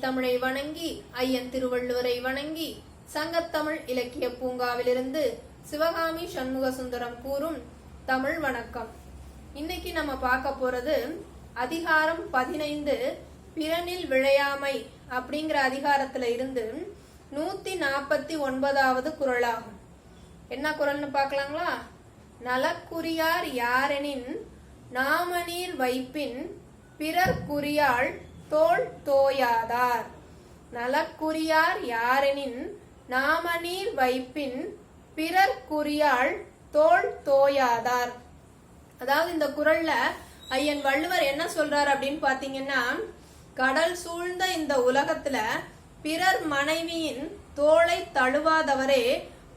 தமிழை வணங்கி ஐயன் திருவள்ளுவரை வணங்கி சங்கத்தமிழ் இலக்கிய பூங்காவிலிருந்து சிவகாமி சண்முக சுந்தரம் கூறும் தமிழ் வணக்கம். இன்னைக்கு நம்ம பார்க்க போறது அதிகாரம் பதினைந்து பிறனில் விழையாமை அப்படிங்கிற அதிகாரத்துல இருந்து நூத்தி நாற்பத்தி ஒன்பதாவது குறளாகும் என்ன குறள்னு பார்க்கலாங்களா? நலக்குரியார் யாரெனின் நாமநீர் வைப்பின் பிறர் குறியாள் தோள் தோயாதார். நலக்குரியார் யாரெனின் நாமநீர் வைப்பின் பிறர் குறியாள் தோள் தோயாதார். அதாவது இந்த குரல்ல ஐயன் வள்ளுவர் என்ன சொல்றார் அப்படின்னு பாத்தீங்கன்னா கடல் சூழ்ந்த இந்த உலகத்துல பிறர் மனைவியின் தோளை தழுவாதவரே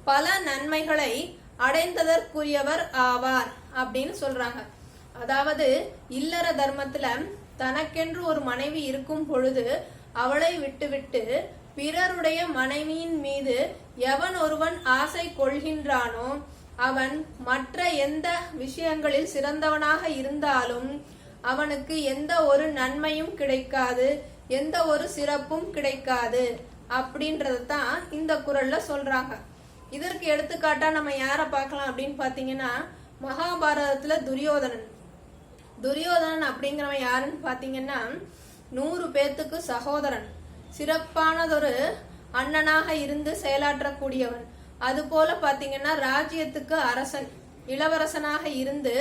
பல நன்மைகளை அடைந்ததற்குரியவர் ஆவார் அப்படின்னு சொல்றாங்க. அதாவது இல்லற தர்மத்துல தனக்கென்று ஒரு மனைவி இருக்கும் பொழுது அவளை விட்டுவிட்டு பிறருடைய மனைவியின் மீது எவன் ஒருவன் ஆசை கொள்கின்றானோ அவன் மற்ற எந்த விஷயங்களில் சிறந்தவனாக இருந்தாலும் அவனுக்கு எந்த ஒரு நன்மையும் கிடைக்காது எந்த ஒரு சிறப்பும் கிடைக்காது அப்படின்றது தான் இந்த குரல்ல சொல்றாங்க. இதற்கு எடுத்துக்காட்டா நம்ம யார பார்க்கலாம் அப்படின்னு பாத்தீங்கன்னா மகாபாரதத்துல துரியோதனன். துரியோதனன் அப்படிங்கிறவன் யாருன்னு பாத்தீங்கன்னா நூறு பேர்த்துக்கு சகோதரன். சிறப்பானதொரு அண்ணனாக இருந்து செயலாற்றக்கூடியவன். அது போல பாத்தீங்கன்னா ராஜ்யத்துக்கு அரசன் இளவரசனாக இருந்து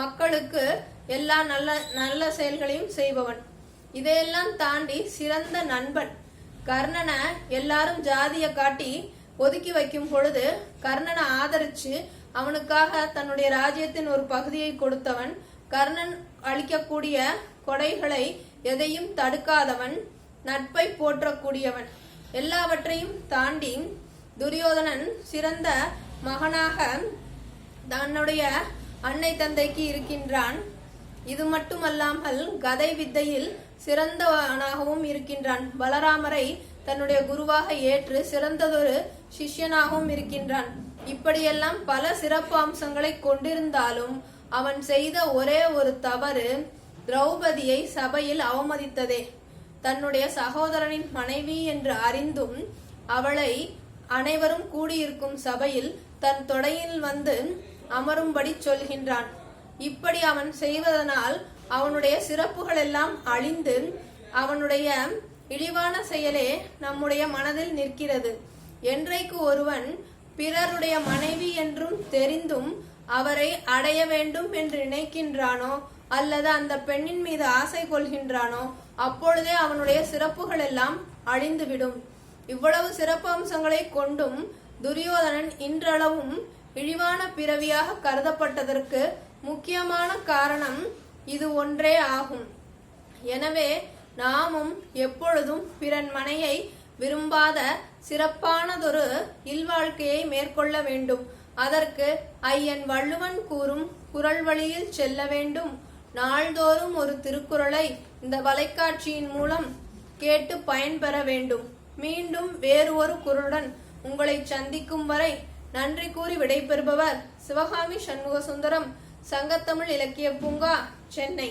மக்களுக்கு எல்லா நல்ல நல்ல செயல்களையும் செய்பவன். இதையெல்லாம் தாண்டி சிறந்த நண்பன். கர்ணனை எல்லாரும் ஜாதிய காட்டி ஒதுக்கி வைக்கும் பொழுது கர்ணனை ஆதரிச்சு அவனுக்காக தன்னுடைய ராஜ்யத்தின் ஒரு பகுதியை கொடுத்தவன் கர்ணன் அளிக்கக்கூடிய கொடைகளை எதையும் தடுக்காதவன் நட்பை போற்றக்கூடியவன். எல்லாவற்றையும் தாண்டி துரியோதனன் சிறந்த மகனாக தன்னுடைய அன்னை தந்தைக்கு இருக்கின்றான். இது மட்டுமல்லாமல் கதை வித்தையில் சிறந்தவனாகவும் இருக்கின்றான். பலராமரை தன்னுடைய குருவாக ஏற்று சிறந்ததொரு சிஷ்யனாகவும் இருக்கின்றான். இப்படியெல்லாம் பல சிறப்பு அம்சங்களை கொண்டிருந்தாலும் அவன் செய்த ஒரே ஒரு தவறு திரௌபதியை சபையில் அவமதித்ததே. தன்னுடைய சகோதரனின் மனைவி என்று அறிந்தும் அவளை அனைவரும் கூடியிருக்கும் சபையில் தன் தொடையில் வந்து அமரும்படி சொல்கின்றான். இப்படி அவன் செய்வதனால் அவனுடைய சிறப்புகள் எல்லாம் அழிந்து அவனுடைய இழிவான செயலே நம்முடைய மனதில் நிற்கிறது. என்றைக்கு ஒருவன் பிறருடைய மனைவி என்றும் தெரிந்தும் அவரை அடைய வேண்டும் என்று நினைக்கின்றானோ அல்லது அந்த பெண்ணின் மீது ஆசை கொள்கின்றானோ அப்பொழுதே அவனுடைய சிறப்புகள் எல்லாம் அழிந்துவிடும். இவ்வளவு சிறப்பு அம்சங்களை கொண்டும் துரியோதனன் இன்றளவும் இழிவான பிறவியாக கருதப்பட்டதற்கு முக்கியமான காரணம் இது ஒன்றே ஆகும். எனவே நாமும் எப்பொழுதும் பிறன் மனையை விரும்பாத சிறப்பானதொரு இல்வாழ்க்கையை மேற்கொள்ள வேண்டும். அதற்கு ஐயன் வள்ளுவன் கூறும் குரல் வழியில் செல்ல வேண்டும். நாள்தோறும் ஒரு திருக்குறளை இந்த வலைக்காட்சியின் மூலம் கேட்டு பயன்பெற வேண்டும். மீண்டும் வேறு ஒரு குரலுடன் உங்களை சந்திக்கும் வரை நன்றி கூறி விடைபெறுபவர் சிவகாமி சண்முக சுந்தரம் சங்கத்தமிழ் இலக்கிய பூங்கா சென்னை.